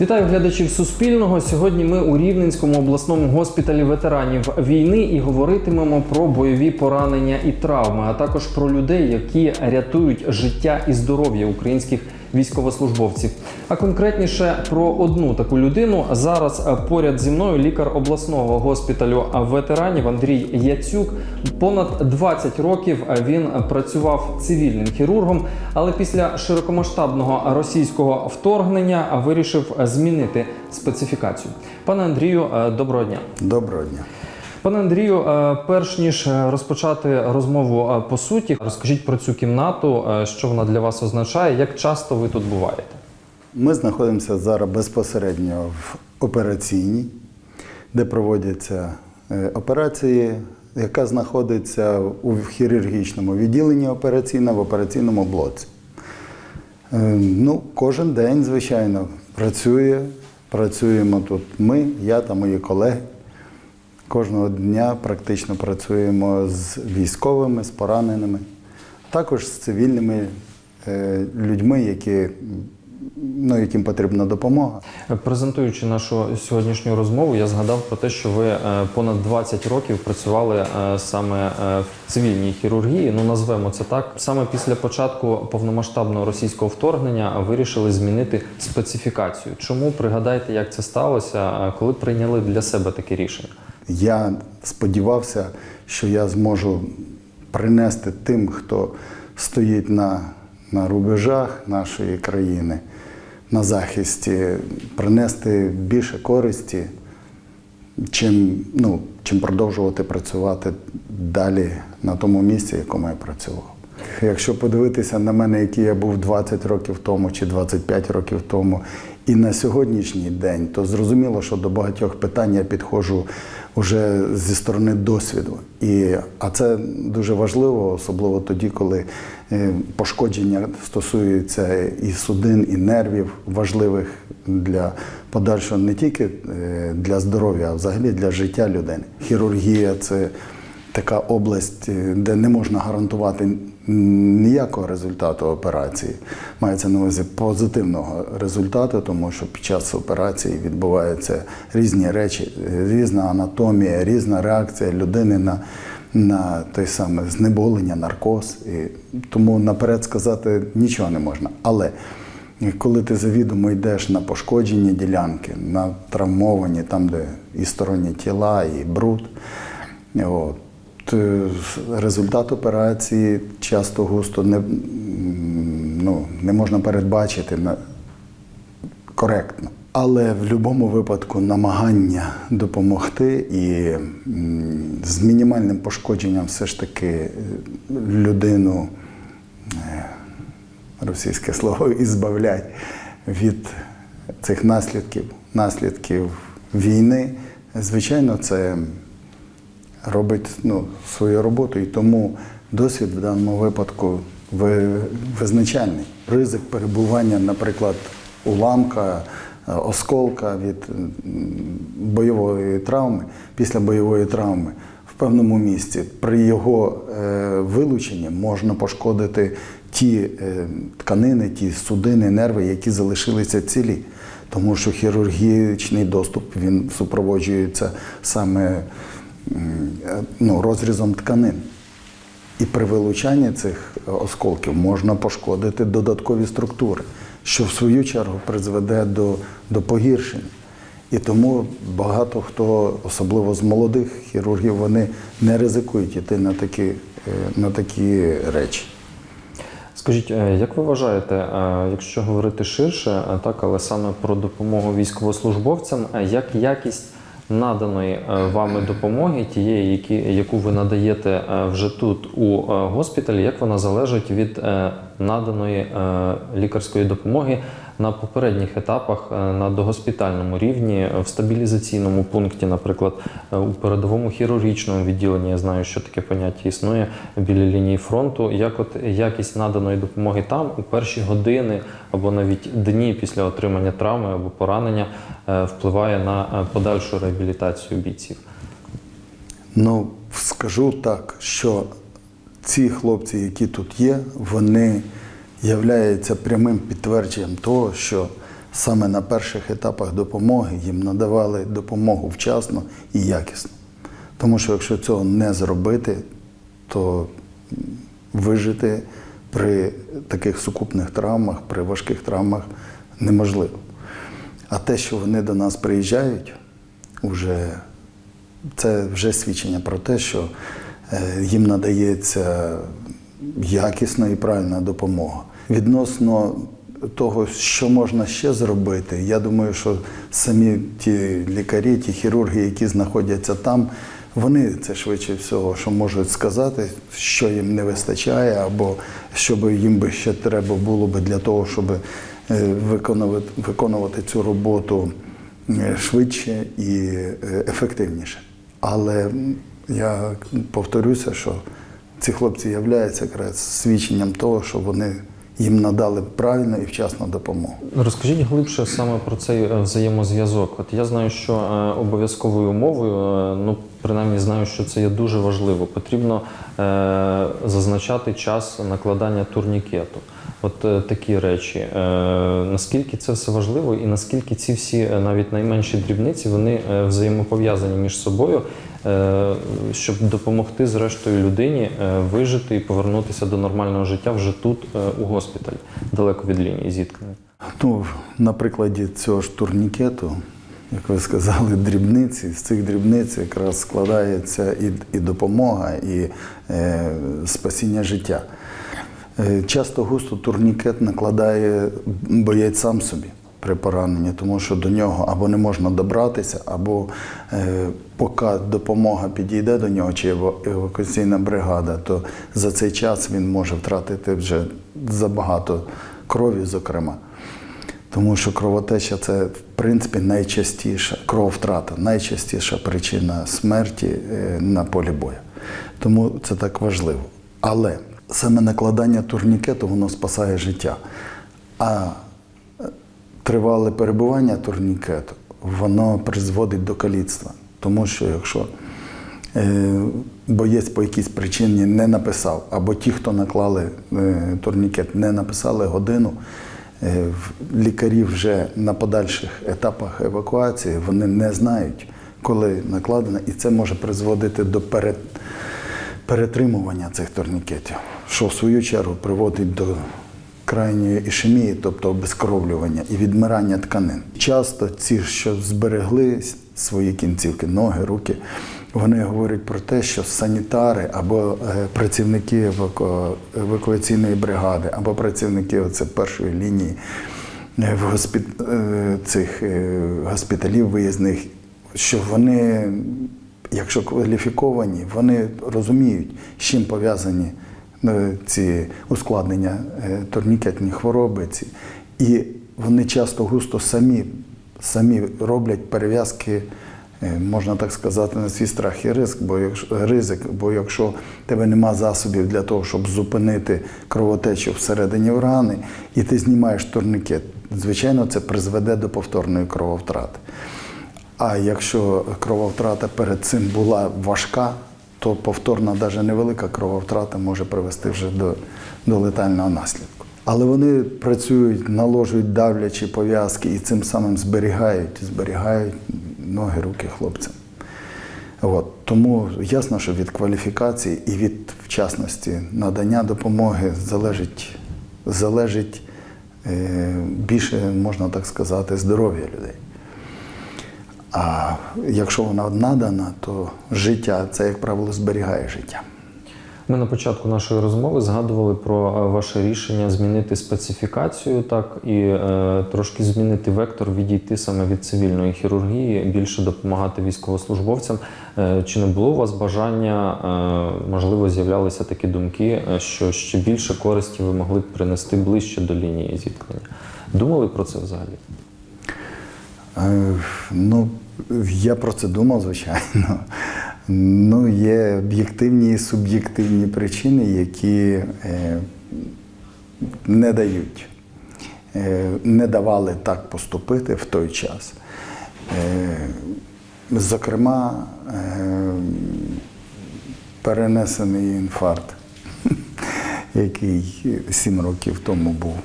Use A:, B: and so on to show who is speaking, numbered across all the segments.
A: Вітаю глядачів Суспільного. Сьогодні ми у Рівненському обласному госпіталі ветеранів війни і говоритимемо про бойові поранення і травми, а також про людей, які рятують життя і здоров'я українських військовослужбовців. А конкретніше про одну таку людину зараз е, поряд зі мною лікар обласного госпіталю ветеранів Андрій Яцюк. Понад 20 років е, він працював цивільним хірургом, але після широкомасштабного російського вторгнення вирішив змінити специфікацію. Пане Андрію, е, доброго дня.
B: Доброго дня.
A: Пане Андрію, е, перш ніж е, розпочати розмову е, по суті, розкажіть про цю кімнату, що вона для вас означає, як часто ви тут буваєте?
B: Ми знаходимося зараз безпосередньо в операційній, де проводяться операції, яка знаходиться у хірургічному відділенні операційна в операційному блоці. Ну, кожен день, звичайно, працює. Працюємо тут ми, я та мої колеги. Кожного дня практично працюємо з військовими, з пораненими, також з цивільними е, людьми, які, ну, яким потрібна допомога.
A: Презентуючи нашу сьогоднішню розмову, я згадав про те, що ви е, понад 20 років працювали е, саме в цивільній хірургії. Ну назвемо це так. Саме після початку повномасштабного російського вторгнення вирішили змінити специфікацію. Чому пригадайте, як це сталося, коли прийняли для себе таке рішення?
B: Я сподівався, що я зможу принести тим, хто стоїть на, на рубежах нашої країни, на захисті, принести більше користі, чим, ну, чим продовжувати працювати далі на тому місці, якому я працював. Якщо подивитися на мене, який я був 20 років тому чи 25 років тому, і на сьогоднішній день, то зрозуміло, що до багатьох питань я підходжу вже зі сторони досвіду. І, а це дуже важливо, особливо тоді, коли е, пошкодження стосуються і судин, і нервів важливих для подальшого не тільки е, для здоров'я, а взагалі для життя людини. Хірургія це така область, е, де не можна гарантувати ніякого результату операції. Мається на увазі позитивного результату, тому що під час операції відбуваються різні речі, різна анатомія, різна реакція людини на, на той саме знеболення, наркоз. І тому наперед сказати нічого не можна. Але коли ти завідомо йдеш на пошкоджені ділянки, на травмовані, там, де і сторонні тіла, і бруд, от, результат операції часто густо не, ну, не можна передбачити на, коректно. Але в будь-якому випадку намагання допомогти і з мінімальним пошкодженням все ж таки е, людину е, російське слово ізбавлять від цих наслідків, наслідків війни, звичайно, це робить ну, свою роботу. І тому досвід в даному випадку визначальний. Ризик перебування, наприклад, уламка, е, осколка від бойової травми, після бойової травми в певному місці. При його е, вилученні можна пошкодити ті е, тканини, ті судини, нерви, які залишилися цілі. Тому що хірургічний доступ він супроводжується саме ну, розрізом тканин. І при вилучанні цих осколків можна пошкодити додаткові структури, що в свою чергу призведе до, до погіршень. І тому багато хто, особливо з молодих хірургів, вони не ризикують йти на такі, е, на такі речі.
A: Скажіть, е, як ви вважаєте, е, якщо говорити ширше, так, але саме про допомогу військовослужбовцям, як якість наданої е, вами допомоги, тієї, які, яку ви надаєте е, вже тут у е, госпіталі, як вона залежить від наданої лікарської допомоги на попередніх етапах е, на догоспітальному рівні, е, в стабілізаційному пункті, наприклад, е, у передовому хірургічному відділенні, я знаю, що таке поняття існує біля лінії фронту. Як от якість наданої допомоги там у перші години або навіть дні після отримання травми або поранення впливає на подальшу реабілітацію бійців?
B: Ну, скажу так, що ці хлопці, які тут є, вони являються прямим підтвердженням того, що саме на перших етапах допомоги їм надавали допомогу вчасно і якісно. Тому що якщо цього не зробити, то вижити при таких сукупних травмах, при важких травмах неможливо. А те, що вони до нас приїжджають, уже, це вже свідчення про те, що е, їм надається якісна і правильна допомога. Відносно того, що можна ще зробити, я думаю, що самі ті лікарі, ті хірурги, які знаходяться там, вони це швидше всього, що можуть сказати, що їм не вистачає, або що би їм би ще треба було би для того, щоб е, виконувати, виконувати цю роботу е, швидше і е, ефективніше. Але я повторюся, що ці хлопці являються якраз свідченням того, що вони їм надали правильну і вчасну допомогу.
A: Розкажіть глибше саме про цей е, взаємозв'язок. От я знаю, що е, обов'язковою умовою, е, ну принаймні знаю, що це є дуже важливо. Потрібно е, зазначати час накладання турнікету. От е, такі речі. Е, наскільки це все важливо, і наскільки ці всі навіть найменші дрібниці вони взаємопов'язані між собою, щоб допомогти зрештою людині е, вижити і повернутися до нормального життя вже тут, е, у госпіталі, далеко від лінії зіткнення.
B: Ну, на прикладі цього ж турнікету, як ви сказали, дрібниці, з цих дрібниць якраз складається і, і допомога, і е, спасіння життя. Е, часто густо турнікет накладає боєць сам собі при пораненні, тому що до нього або не можна добратися, або е, поки допомога підійде до нього, чи евакуаційна бригада, то за цей час він може втратити вже забагато крові, зокрема. Тому що кровотеча це в принципі найчастіша крововтрата, найчастіша причина смерті е, на полі бою. Тому це так важливо. Але саме накладання турнікету воно спасає життя. А тривале перебування турнікету воно призводить до каліцтва. Тому що якщо е, боєць по якійсь причині не написав, або ті, хто наклали е, турнікет, не написали годину, е, лікарі вже на подальших етапах евакуації вони не знають, коли накладено, і це може призводити до перетримування цих турнікетів, що в свою чергу приводить до крайньої ішемії, тобто обезкровлювання і відмирання тканин. Часто ці, що зберегли свої кінцівки, ноги, руки, вони говорять про те, що санітари або е, працівники евакуаційної бригади, або працівники оце першої лінії е, в госпі... е, цих госпіталів виїзних, що вони, якщо кваліфіковані, вони розуміють, з чим пов'язані ці ускладнення е, турнікетні хвороби. Ці. І вони часто густо самі, самі роблять перев'язки, е, можна так сказати, на свій страх і ризик, бо якщо, ризик, бо якщо тебе нема засобів для того, щоб зупинити кровотечу всередині рани, і ти знімаєш турнікет, звичайно, це призведе до повторної крововтрати. А якщо крововтрата перед цим була важка, то повторна, навіть невелика крововтрата може привести вже до, до летального наслідку. Але вони працюють, наложують давлячі пов'язки і цим самим зберігають, зберігають ноги, руки хлопцям. От. Тому ясно, що від кваліфікації і від вчасності надання допомоги залежить, залежить е, більше, можна так сказати, здоров'я людей. А якщо вона надана, то життя це, як правило, зберігає життя.
A: Ми на початку нашої розмови згадували про е, ваше рішення змінити специфікацію, так і е, трошки змінити вектор, відійти саме від цивільної хірургії, більше допомагати військовослужбовцям. Е, чи не було у вас бажання, е, можливо, з'являлися такі думки, е, що ще більше користі ви могли б принести ближче до лінії зіткнення? Думали про це взагалі?
B: Е, Ну, я про це думав, звичайно. Ну, є об'єктивні і суб'єктивні причини, які е, не дають, е, не давали так поступити в той час. Зокрема, перенесений інфаркт, який сім років тому був.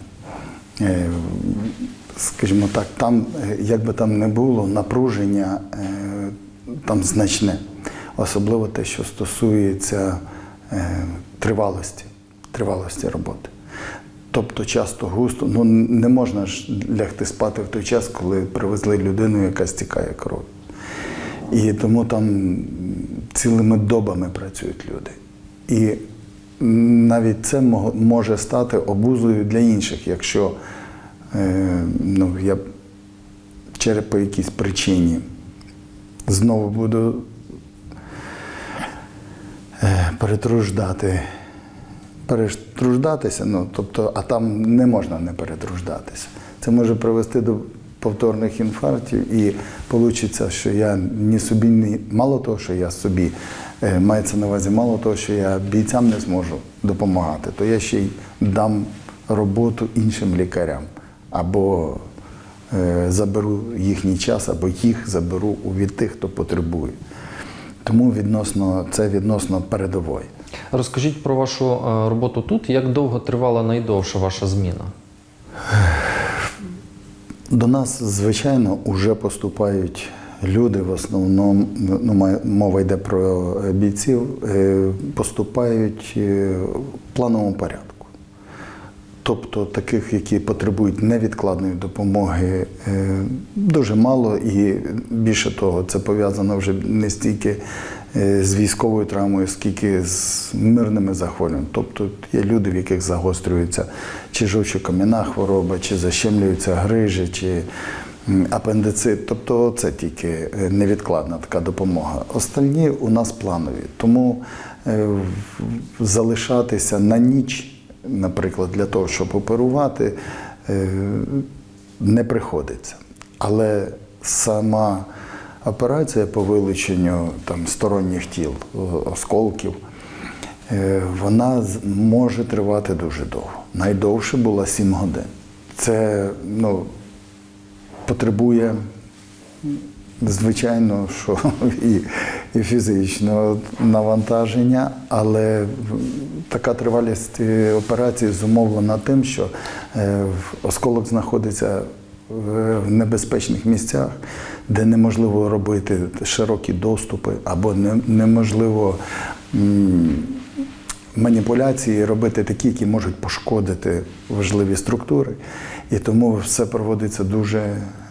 B: Скажімо так, там, е, як би там не було, напруження е, там значне. Особливо те, що стосується е, тривалості, тривалості роботи. Тобто часто густо, ну не можна ж лягти спати в той час, коли привезли людину, яка стікає кров. І тому там цілими добами працюють люди. І навіть це може стати обузою для інших, якщо ну, я через по якійсь причині знову буду е, перетруждати. Перетруждатися, ну, тобто, а там не можна не перетруждатися. Це може привести до повторних інфарктів, і вийде, що я ні собі, ні, мало того, що я собі е, мається на увазі, мало того, що я бійцям не зможу допомагати, то я ще й дам роботу іншим лікарям або е, заберу їхній час, або їх заберу від тих, хто потребує. Тому відносно це відносно передової.
A: Розкажіть про вашу е, роботу тут. Як довго тривала найдовша ваша зміна?
B: До нас, звичайно, вже поступають люди, в основному ну, мова йде про бійців, е, поступають в плановому порядку. Тобто таких, які потребують невідкладної допомоги, е, дуже мало, і більше того, це пов'язано вже не стільки е, з військовою травмою, скільки з мирними захворюваннями. Тобто є люди, в яких загострюється чи жовчокам'яна хвороба, чи защемлюються грижі, чи апендицит. Тобто це тільки е, невідкладна така допомога. Остальні у нас планові. Тому залишатися на ніч наприклад, для того, щоб оперувати, е, не приходиться. Але сама операція по вилученню там, сторонніх тіл, осколків, е, вона може тривати дуже довго. Найдовше було 7 годин. Це ну, потребує Звичайно, що і, і фізичного навантаження, але така тривалість операції зумовлена тим, що е, осколок знаходиться в в небезпечних місцях, де неможливо робити широкі доступи, або неможливо маніпуляції робити такі, які можуть пошкодити важливі структури. І тому все проводиться дуже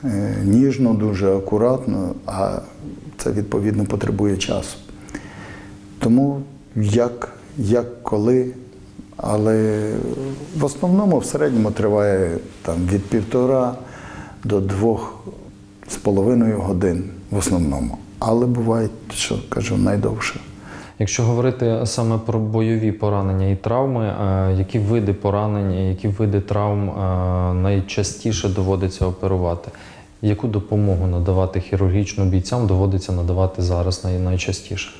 B: е, ніжно, дуже акуратно, а це відповідно потребує часу. Тому як, як коли, але в основному в середньому триває там, від півтора до двох з половиною годин в основному. Але буває, що кажу, найдовше.
A: Якщо говорити саме про бойові поранення і травми, е, які види поранень, які види травм е, найчастіше доводиться оперувати? Яку допомогу надавати хірургічно бійцям доводиться надавати зараз найчастіше?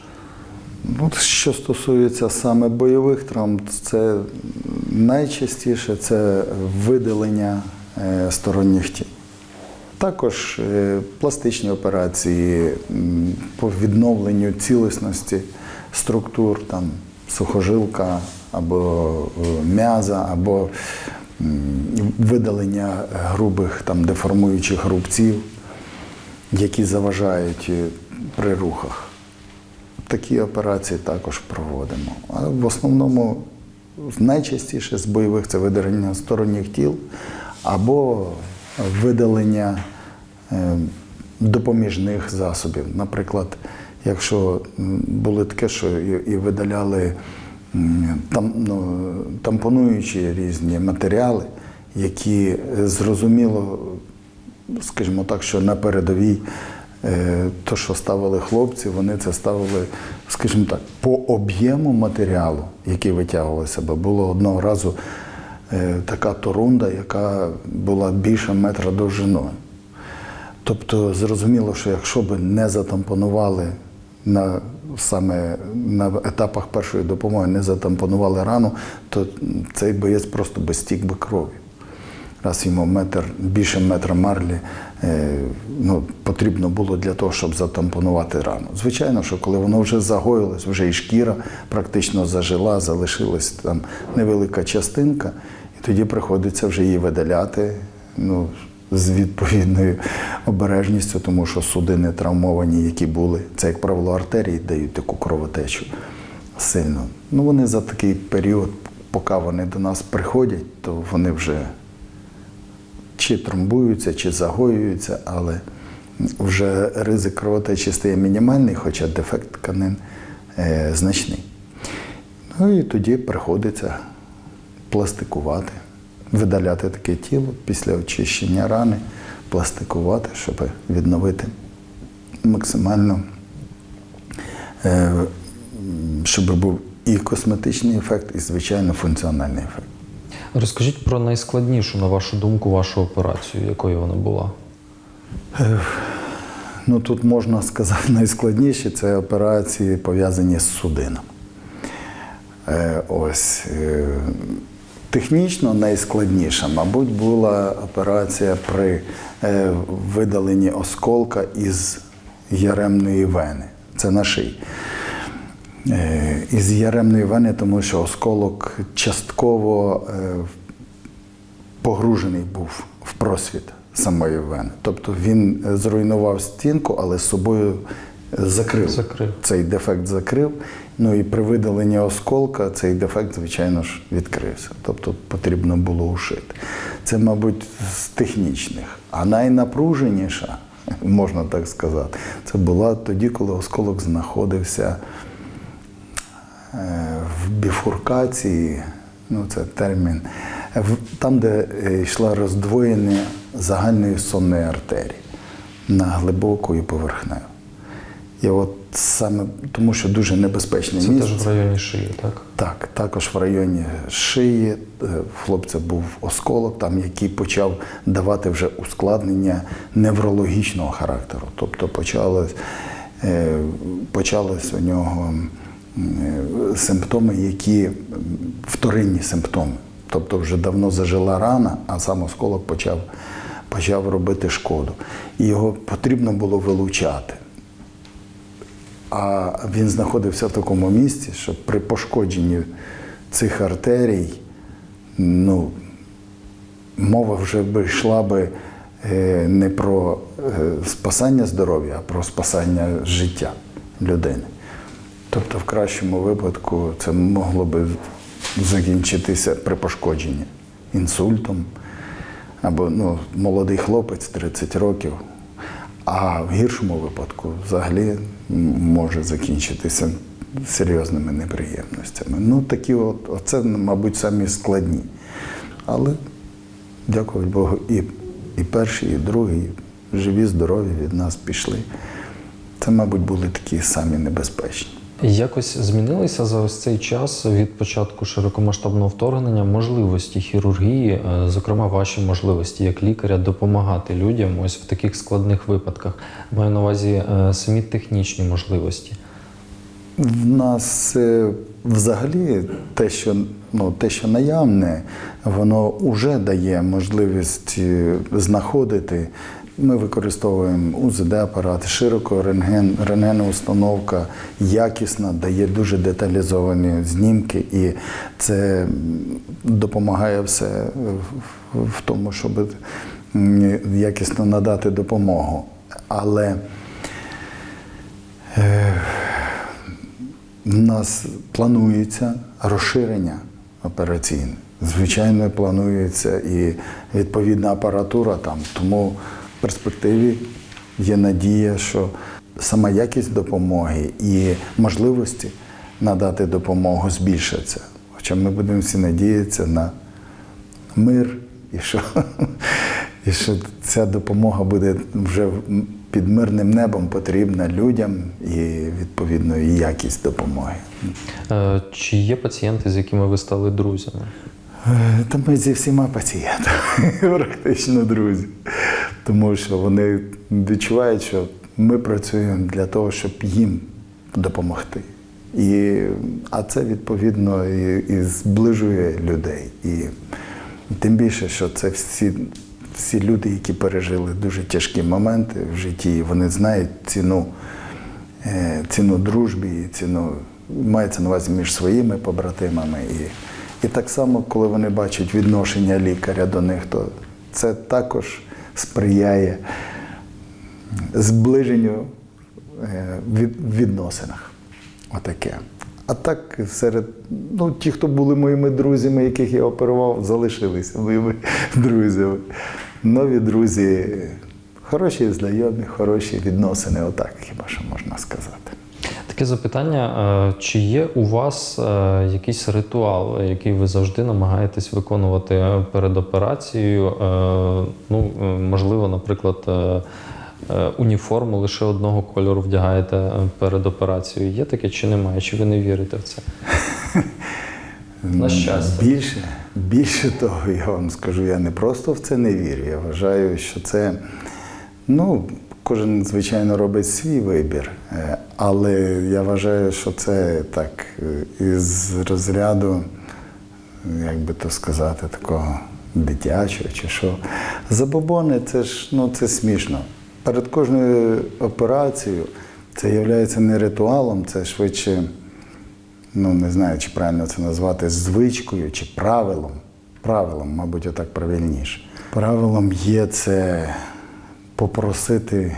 B: Ну, що стосується саме бойових травм, це найчастіше це видалення е, сторонніх тіл. Також е, пластичні операції по відновленню цілісності структур, там, сухожилка або е, м'яза, або видалення грубих там, деформуючих рубців, які заважають при рухах. Такі операції також проводимо. А в основному найчастіше з бойових це видалення сторонніх тіл або видалення е, допоміжних засобів. Наприклад, якщо було таке, що і, видаляли там, ну, тампонуючі різні матеріали, які е, зрозуміло скажімо так, що на передовій е, то, що ставили хлопці, вони це ставили, скажімо так, по об'єму матеріалу, який витягувався, бо було одного разу е, така торунда, яка була більше метра довжиною. Тобто зрозуміло, що якщо б не затампонували на саме на етапах першої допомоги, не затампонували рану, то цей боєць просто би стік би крові. Раз йому метр, більше метра марлі ну, потрібно було для того, щоб затампонувати рану. Звичайно, що коли воно вже загоїлось, вже і шкіра практично зажила, залишилась там невелика частинка, і тоді приходиться вже її видаляти. Ну, з відповідною обережністю, тому що судини травмовані, які були, це, як правило, артерії дають таку кровотечу сильно. Ну, вони за такий період, поки вони до нас приходять, то вони вже чи тромбуються, чи загоюються, але вже ризик кровотечі стає мінімальний, хоча дефект тканин е, значний. Ну і тоді приходиться пластикувати, видаляти таке тіло після очищення рани, пластикувати, щоб відновити максимально, е, щоб був і косметичний ефект, і, звичайно, функціональний ефект.
A: Розкажіть про найскладнішу, на вашу думку, вашу операцію, якою вона була?
B: Ну тут можна сказати найскладніше це операції пов'язані з судином. Е, ось. Е, технічно найскладніша, мабуть, була операція при е, видаленні осколка із яремної вени. Це на шиї. Е, із яремної вени, тому що осколок частково е, погружений був в просвіт самої вени. Тобто він е, зруйнував стінку, але з собою закрив.
A: Закрив.
B: Цей дефект закрив. Ну і при видаленні осколка цей дефект, звичайно ж, відкрився. Тобто потрібно було ушити. Це, мабуть, з технічних. А найнапруженіша, можна так сказати, це була тоді, коли осколок знаходився в біфуркації, ну це термін, е, там, де е, йшла роздвоєння загальної сонної артерії на глибоку і поверхневу. І от саме тому, що дуже небезпечне
A: Це
B: місце.
A: теж в районі шиї, так?
B: Так, також в районі шиї е, в хлопця був осколок, там, який почав давати вже ускладнення неврологічного характеру. Тобто почалось, е, почались у нього е, симптоми, які вторинні симптоми. Тобто вже давно зажила рана, а сам осколок почав, почав робити шкоду. І його потрібно було вилучати. А він знаходився в такому місці, що при пошкодженні цих артерій, ну, мова вже би йшла би е, не про е, спасання здоров'я, а про спасання життя людини. Тобто, в кращому випадку це могло би закінчитися при пошкодженні інсультом, або ну, молодий хлопець 30 років. А в гіршому випадку взагалі може закінчитися серйозними неприємностями. Ну, такі от, оце, мабуть, самі складні. Але, дякувати Богу, і, і перші, і другі, живі, здорові від нас пішли. Це, мабуть, були такі самі небезпечні.
A: Якось змінилися за ось цей час від початку широкомасштабного вторгнення можливості хірургії, е, зокрема ваші можливості як лікаря допомагати людям ось в таких складних випадках. Маю на увазі е, самі технічні можливості.
B: В нас е, взагалі те, що, ну, те, що наявне, воно вже дає можливість знаходити. Ми використовуємо УЗД-апарат, широко рентген, рентгеноустановка якісна, дає дуже деталізовані знімки, і це допомагає все в, в тому, щоб якісно надати допомогу. Але У нас планується розширення операційне. Звичайно, планується і відповідна апаратура там. Тому в перспективі є надія, що сама якість допомоги і можливості надати допомогу збільшаться. Хоча ми будемо всі надіятися на мир і що, і що ця допомога буде вже під мирним небом потрібна людям і відповідно і якість допомоги.
A: Е, Чи є пацієнти, з якими ви стали друзями?
B: Е, Та ми зі всіма пацієнтами, практично друзі. Тому що вони відчувають, що ми працюємо для того, щоб їм допомогти. І, а це відповідно і, і зближує людей. І тим більше, що це всі, всі люди, які пережили дуже тяжкі моменти в житті, вони знають ціну, е, ціну дружбі, ціну мається на увазі між своїми побратимами. І, і так само, коли вони бачать відношення лікаря до них, то це також сприяє зближенню е, від, відносинах. Отаке. А так, серед ну, ті, хто були моїми друзями, яких я оперував, залишилися моїми друзями. Нові друзі, хороші знайомі, хороші відносини, отак хіба що можна сказати.
A: Таке запитання: е, чи є у вас е, якийсь ритуал, який ви завжди намагаєтесь виконувати е, перед операцією? Ну, можливо, наприклад, уніформу лише одного кольору вдягаєте перед операцією. Є таке чи немає? Чи ви не вірите в це? На щастя.
B: Більше, більше того, я вам скажу, я не просто в це не вірю. Я вважаю, що це, ну, кожен, звичайно, робить свій вибір. Е, Але я вважаю, що це так е, із розряду, як би то сказати, такого дитячого чи що. Забобони це ж ну, це смішно. Перед кожною операцією це є не ритуалом, це швидше ну не знаю, чи правильно це назвати звичкою чи правилом. Правилом, мабуть, отак правильніше. Правилом є це попросити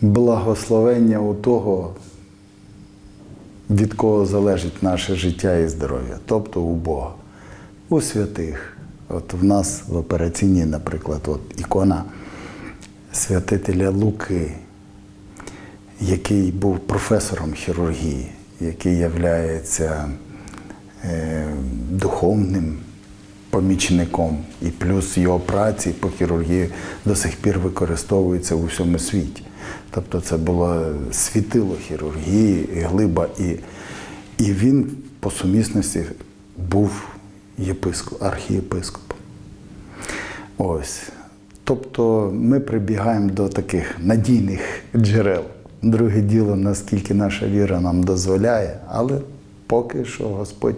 B: благословення у того, від кого залежить наше життя і здоров'я, тобто у Бога, у святих. От в нас в операційній, наприклад, от ікона святителя Луки, який був професором хірургії, який являється е, духовним помічником, і плюс його праці по хірургії до сих пір використовуються у всьому світі. Тобто це було світило хірургії, і глиба, і, і він по сумісності був єпископ, архієпископом. Ось. Тобто ми прибігаємо до таких надійних джерел. Друге діло, наскільки наша віра нам дозволяє, але поки що Господь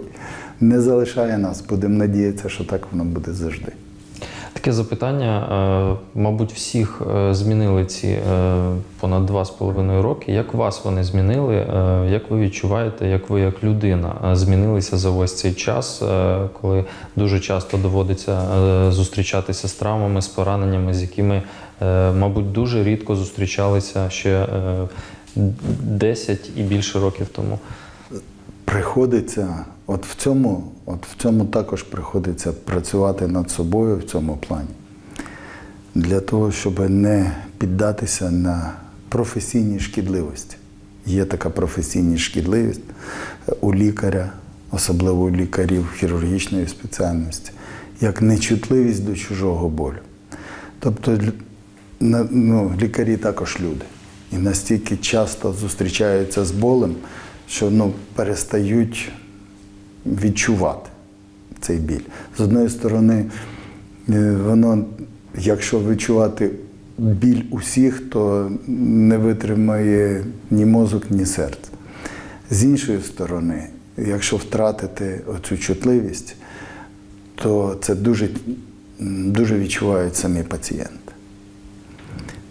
B: не залишає нас. Будемо надіятися, що так воно буде завжди.
A: Таке запитання, е, мабуть, всіх е, змінили ці е, понад два з половиною роки. Як вас вони змінили? Як ви відчуваєте, як ви як людина змінилися за ось цей час, коли дуже часто доводиться зустрічатися з травмами, з пораненнями, з якими, мабуть, дуже рідко зустрічалися ще е, 10 і більше років тому?
B: Приходиться, от в цьому, от в цьому також приходиться працювати над собою в цьому плані. Для того, щоб не піддатися на професійні шкідливості. Є така професійна шкідливість у лікаря, особливо у лікарів хірургічної спеціальності, як нечутливість до чужого болю. Тобто ну, лікарі також люди. І настільки часто зустрічаються з болем, що ну, перестають відчувати цей біль. З одної сторони, е, воно, якщо відчувати біль усіх, то не витримає ні мозок, ні серце. З іншої сторони, якщо втратити оцю чутливість, то це дуже, дуже відчувають самі пацієнти.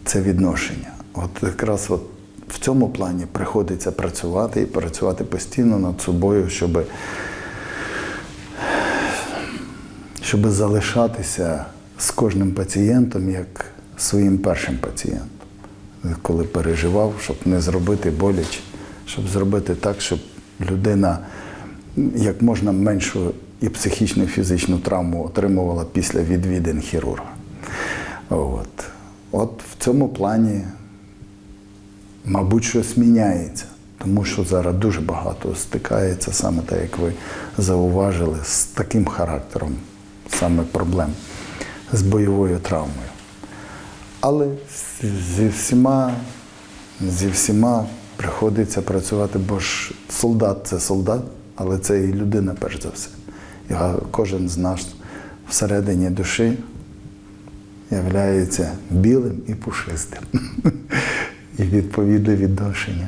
B: Це відношення. От якраз от в цьому плані приходиться працювати і працювати постійно над собою, щоб, щоб залишатися з кожним пацієнтом як своїм першим пацієнтом. Коли переживав, щоб не зробити боляче, щоб зробити так, щоб людина як можна меншу і психічну, і фізичну травму отримувала після відвідин хірурга. От. От в цьому плані, мабуть, щось міняється, тому що зараз дуже багато стикається, саме так, як ви зауважили, з таким характером саме проблем з бойовою травмою. Але зі всіма, зі всіма приходиться працювати, бо ж солдат це солдат, але це і людина, перш за все. І кожен з нас всередині душі являється білим і пушистим. І відповідне відношення.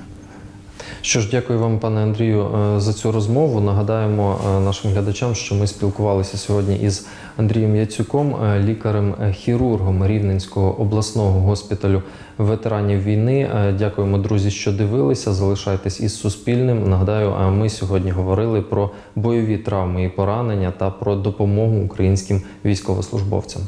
A: Що ж, дякую вам, пане Андрію, е, за цю розмову. Нагадаємо е, нашим глядачам, що ми спілкувалися сьогодні із Андрієм Яцюком, е, лікарем-хірургом Рівненського обласного госпіталю ветеранів війни. Дякуємо, друзі, що дивилися. Залишайтесь із Суспільним. Нагадаю, е, ми сьогодні говорили про бойові травми і поранення та про допомогу українським військовослужбовцям.